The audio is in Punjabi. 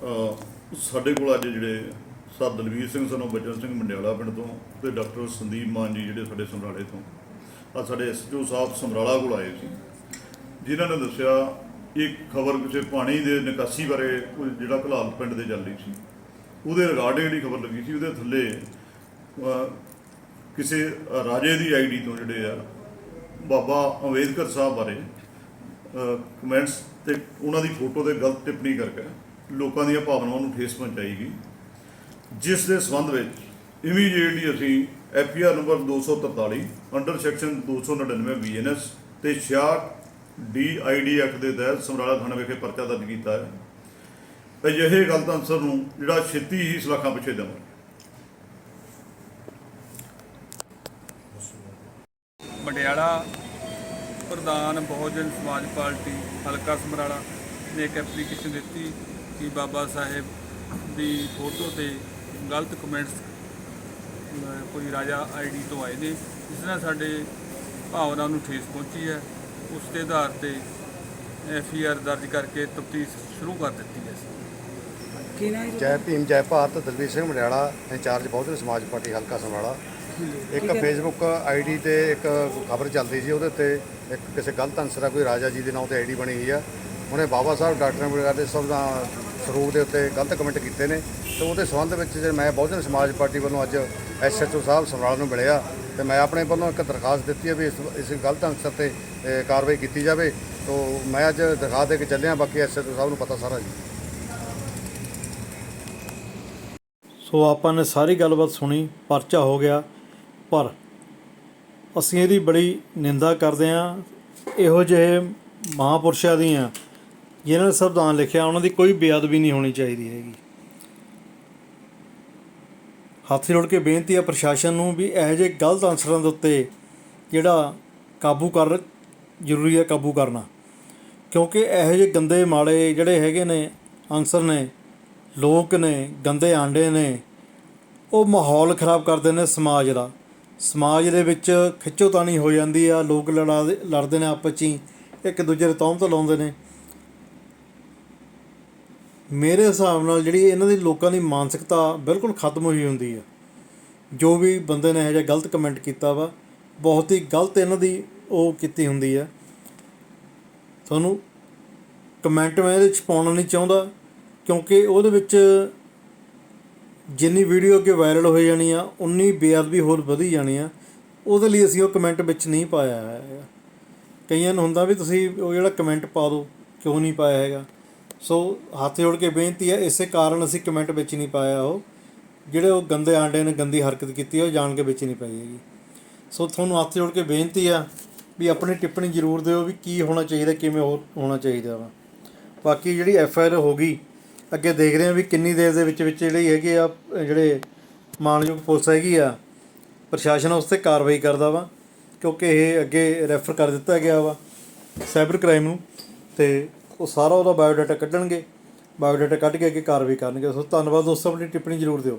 어, ਸਾਡੇ ਕੋਲ ਅੱਜ ਜਿਹੜੇ ਸਰ ਦਲਵੀਰ ਸਿੰਘ ਸਾਨੂੰ ਬਚਨ ਸਿੰਘ ਮੰਡਿਆਲਾ ਪਿੰਡ ਤੋਂ ਤੇ ਡਾਕਟਰ ਸੰਦੀਪ ਮਾਨ ਜੀ ਜਿਹੜੇ ਸਾਡੇ ਸਮਰਾਲੇ ਤੋਂ ਆ ਸਾਡੇ ਐਸਜੋ ਸਾਹਿਬ ਸਮਰਾਲਾ ਕੋਲ ਆਏ ਸੀ। ਜਿਨ੍ਹਾਂ ਨੇ ਦੱਸਿਆ ਇੱਕ ਖਬਰ ਕਿਸੇ ਪਾਣੀ ਦੇ ਨਿਕਾਸੀ ਬਾਰੇ ਜਿਹੜਾ ਘਲਾਲ ਪਿੰਡ ਦੇ ਚੱਲ ਰਹੀ ਸੀ। ਉਹਦੇ ਰਿਗਾਰਡਿੰਗ ਜਿਹੜੀ ਖਬਰ ਲੱਗੀ ਸੀ, ਉਹਦੇ ਥੱਲੇ ਕਿਸੇ ਰਾਜੇ ਦੀ ਆਈਡੀ ਤੋਂ ਜਿਹੜੇ ਆ, ਬਾਬਾ ਅੰਬੇਦਕਰ ਸਾਹਿਬ ਬਾਰੇ ਕਮੈਂਟਸ ਤੇ ਉਹਨਾਂ ਦੀ ਫੋਟੋ ਤੇ ਗਲਤ ਟਿੱਪਣੀ ਕਰਕੇ ਲੋਕਾਂ ਦੀਆਂ ਭਾਵਨਾਵਾਂ ਨੂੰ ਠੇਸ ਪਹੁੰਚਾਈ ਜਿਸ ਦੇ ਸੰਬੰਧ ਵਿੱਚ ਇਮੀਡੀਏਟਲੀ ਅਸੀਂ FIR number 243 under section 299 BNS ਤੇ 66 ਡੀਆਈਡੀ ਐਕਟ ਦੇ ਤਹਿਤ ਸਮਰਾਲਾ ਥਾਣਾ ਵਿਖੇ ਪਰਚਾ ਦਰਜ ਕੀਤਾ ਹੈ। ਅਜਿਹੇ ਗਲਤ ਅੰਸਰ ਨੂੰ ਜਿਹੜਾ ਛੇਤੀ ਹੀ ਸਲਾਖਾਂ ਪਿੱਛੇ ਦੇਵਾਂਗੇ। ਪਟਿਆਲਾ ਪ੍ਰਧਾਨ ਬਹੁਜਨ ਸਮਾਜ ਪਾਰਟੀ ਹਲਕਾ ਸਮਰਾਲਾ ਨੇ ਇੱਕ ਐਪਲੀਕੇਸ਼ਨ ਦਿੱਤੀ। ਕਿ ਬਾਬਾ ਸਾਹਿਬ ਦੀ ਫੋਟੋ ਤੇ ਗਲਤ ਕਮੈਂਟਸ ਕੋਈ ਰਾਜਾ ਆਈਡੀ ਤੋਂ ਆਏ ਨੇ। ਜਿਸ ਨਾਲ ਸਾਡੇ ਭਾਵਨਾ ਨੂੰ ਠੇਸ ਪਹੁੰਚੀ ਹੈ। ਉਸ ਦੇ ਆਧਾਰ ਤੇ ਐਫਆਰ ਦਰਜ ਕਰਕੇ ਤਫਤੀਸ਼ ਸ਼ੁਰੂ ਕਰ ਦਿੱਤੀ ਹੈ। ਕੀ ਨਾ ਜੀ ਭੀਮ ਜੈ Bharat Dalvir Singh Madiala in charge Bahujan Samaj Party ਹਲਕਾ ਸਮਰਾਲਾ। ਇੱਕ ਫੇਸਬੁੱਕ ਆਈਡੀ ਤੇ ਇੱਕ ਖਬਰ ਚੱਲਦੀ ਸੀ ਉਹਦੇ ਉੱਤੇ ਇੱਕ ਕਿਸੇ ਗਲਤ ਅਨਸਰ ਆ ਕੋਈ ਰਾਜਾ ਜੀ ਦੇ ਨਾਮ ਤੇ ਆਈਡੀ ਬਣੀ ਹੋਈ ਆ। ਉਹਨੇ ਬਾਬਾ ਸਾਹਿਬ ਡਾਕਟਰ ਅੰਬੇਡਕਰ ਦੇ ਸੰਵਿਧਾਨ ਸਰੂਪ ਦੇ ਉੱਤੇ ਗਲਤ ਕਮੈਂਟ ਕੀਤੇ ਨੇ। ਤੇ ਉਹਦੇ ਸੰਬੰਧ ਵਿੱਚ ਜੇ ਮੈਂ ਬਹੁਜਨ ਸਮਾਜ ਪਾਰਟੀ ਵੱਲੋਂ ਅੱਜ ਐਸਐਚਓ ਸਾਹਿਬ ਸਮਰਾਲਾ ਨੂੰ ਮਿਲਿਆ, ਤੇ ਮੈਂ ਆਪਣੇ ਵੱਲੋਂ ਇੱਕ ਦਰਖਾਸਤ ਦਿੱਤੀ ਹੈ ਵੀ ਇਸ ਇਸ ਗਲਤ ਅੰਸਰ ਤੇ ਕਾਰਵਾਈ ਕੀਤੀ ਜਾਵੇ। ਤੋਂ ਮੈਂ ਅੱਜ ਦਿਖਾ ਦੇ ਕੇ ਚੱਲਿਆ, ਬਾਕੀ ਐਸਐਚਓ ਸਾਹਿਬ ਨੂੰ ਪਤਾ ਸਾਰਾ ਜੀ। ਸੋ ਆਪਾਂ ਨੇ ਸਾਰੀ ਗੱਲਬਾਤ ਸੁਣੀ, ਪਰਚਾ ਹੋ ਗਿਆ, ਪਰ ਅਸੀਂ ਇਹਦੀ ਬੜੀ ਨਿੰਦਾ ਕਰਦੇ ਹਾਂ। ਇਹੋ ਜਿਹੇ ਮਹਾਪੁਰਸ਼ਾਂ ਦੀਆਂ ਜਿਨ੍ਹਾਂ ਨੇ ਸੰਵਿਧਾਨ ਲਿਖਿਆ, ਉਹਨਾਂ ਦੀ ਕੋਈ ਬੇਅਦਬੀ ਨਹੀਂ ਹੋਣੀ ਚਾਹੀਦੀ ਹੈਗੀ। ਹੱਥ ਜੋੜ ਕੇ ਬੇਨਤੀ ਹੈ ਪ੍ਰਸ਼ਾਸਨ ਨੂੰ ਵੀ ਇਹੋ ਜਿਹੇ ਗਲਤ ਅਨਸਰਾਂ ਦੇ ਉੱਤੇ ਜਿਹੜਾ ਕਾਬੂ ਕਰ, ਜ਼ਰੂਰੀ ਹੈ ਕਾਬੂ ਕਰਨਾ। ਕਿਉਂਕਿ ਇਹੋ ਜਿਹੇ ਗੰਦੇ ਮਾੜੇ ਜਿਹੜੇ ਹੈਗੇ ਨੇ, ਅਨਸਰ ਨੇ, ਲੋਕ ਨੇ, ਗੰਦੇ ਆਂਡੇ ਨੇ, ਉਹ ਮਾਹੌਲ ਖਰਾਬ ਕਰਦੇ ਨੇ ਸਮਾਜ ਦਾ। ਸਮਾਜ ਦੇ ਵਿੱਚ ਖਿੱਚੋਤਾਣੀ ਹੋ ਜਾਂਦੀ ਆ, ਲੋਕ ਲੜਾ ਲੜਦੇ ਨੇ ਆਪਸ 'ਚ ਹੀ ਇੱਕ ਦੂਜੇ ਦੇ ਤੌਮਤ ਲਾਉਂਦੇ ਨੇ। ਮੇਰੇ ਹਿਸਾਬ ਨਾਲ ਜਿਹੜੀ ਇਹਨਾਂ ਦੀ ਲੋਕਾਂ ਦੀ ਮਾਨਸਿਕਤਾ ਬਿਲਕੁਲ ਖਤਮ ਹੋਈ ਹੁੰਦੀ ਆ ਜੋ ਵੀ ਬੰਦੇ ਨੇ ਇਹ ਜਿਹਾ ਗਲਤ ਕਮੈਂਟ ਕੀਤਾ ਵਾ, ਬਹੁਤ ਹੀ ਗਲਤ ਇਹਨਾਂ ਦੀ ਉਹ ਕੀਤੀ ਹੁੰਦੀ ਆ ਤੁਹਾਨੂੰ ਕਮੈਂਟ ਮੈਂ ਇਹਦੇ ਚ ਪਾਉਣਾ ਨਹੀਂ ਚਾਹੁੰਦਾ, ਕਿਉਂਕਿ ਉਹਦੇ ਵਿੱਚ ਜਿੰਨੀ ਵੀਡੀਓ ਅੱਗੇ ਵਾਇਰਲ ਹੋ ਜਾਣੀ ਆ, ਉਨੀ ਬੇਅਦਬੀ ਹੋਰ ਵਧੀ ਜਾਣੀ ਆ। ਉਹਦੇ ਲਈ ਅਸੀਂ ਉਹ ਕਮੈਂਟ ਵਿੱਚ ਨਹੀਂ ਪਾਇਆ ਹੈਗਾ। ਕਈਆਂ ਨੂੰ ਹੁੰਦਾ ਵੀ ਤੁਸੀਂ ਉਹ ਜਿਹੜਾ ਕਮੈਂਟ ਪਾ ਦਿਓ, ਕਿਉਂ ਨਹੀਂ ਪਾਇਆ ਹੈਗਾ। ਸੋ ਹੱਥ ਜੋੜ ਕੇ ਬੇਨਤੀ ਹੈ, ਇਸੇ ਕਾਰਨ ਅਸੀਂ ਕਮੈਂਟ ਵਿੱਚ ਨਹੀਂ ਪਾਇਆ ਉਹ। ਜਿਹੜੇ ਉਹ ਗੰਦੇ ਆਂਡੇ ਨੇ, ਗੰਦੀ ਹਰਕਤ ਕੀਤੀ, ਉਹ ਜਾਣ ਕੇ ਵਿੱਚ ਨਹੀਂ ਪਾਈ ਹੈਗੀ। ਸੋ ਤੁਹਾਨੂੰ ਹੱਥ ਜੋੜ ਕੇ ਬੇਨਤੀ ਆ ਵੀ ਆਪਣੀ ਟਿੱਪਣੀ ਜ਼ਰੂਰ ਦਿਓ ਵੀ ਕੀ ਹੋਣਾ ਚਾਹੀਦਾ, ਕਿਵੇਂ ਹੋ- ਹੋਣਾ ਚਾਹੀਦਾ ਵਾ। ਬਾਕੀ ਜਿਹੜੀ ਐਫ ਆਈ ਆਰ ਹੋ ਗਈ ਅੱਗੇ ਦੇਖਦੇ ਹਾਂ ਵੀ ਕਿੰਨੀ ਦੇਰ ਦੇ ਵਿੱਚ ਵਿੱਚ ਜਿਹੜੇ ਹੈਗੇ ਆ, ਜਿਹੜੇ ਮਾਨਯੋਗ ਪੁਲਿਸ ਹੈਗੀ ਆ, ਪ੍ਰਸ਼ਾਸਨ ਉਸ ਤੇ ਕਾਰਵਾਈ ਕਰਦਾ ਵਾ, ਕਿਉਂਕਿ ਇਹ ਅੱਗੇ ਰੈਫਰ ਕਰ ਦਿੱਤਾ ਗਿਆ ਵਾ, ਸਾਈਬਰ ਕ੍ਰਾਈਮ ਨੂੰ। ਤੇ ਉਹ ਸਾਰਾ ਉਹਦਾ ਬਾਇਓਡਾਟਾ ਕੱਢਣਗੇ। ਬਾਇਓਡਾਟਾ ਕੱਢ ਕੇ ਅੱਗੇ ਕਾਰਵਾਈ ਕਰਨਗੇ। ਸੋ ਧੰਨਵਾਦ ਦੋਸਤੋ, ਆਪਣੀ ਟਿੱਪਣੀ ਜ਼ਰੂਰ ਦਿਓ।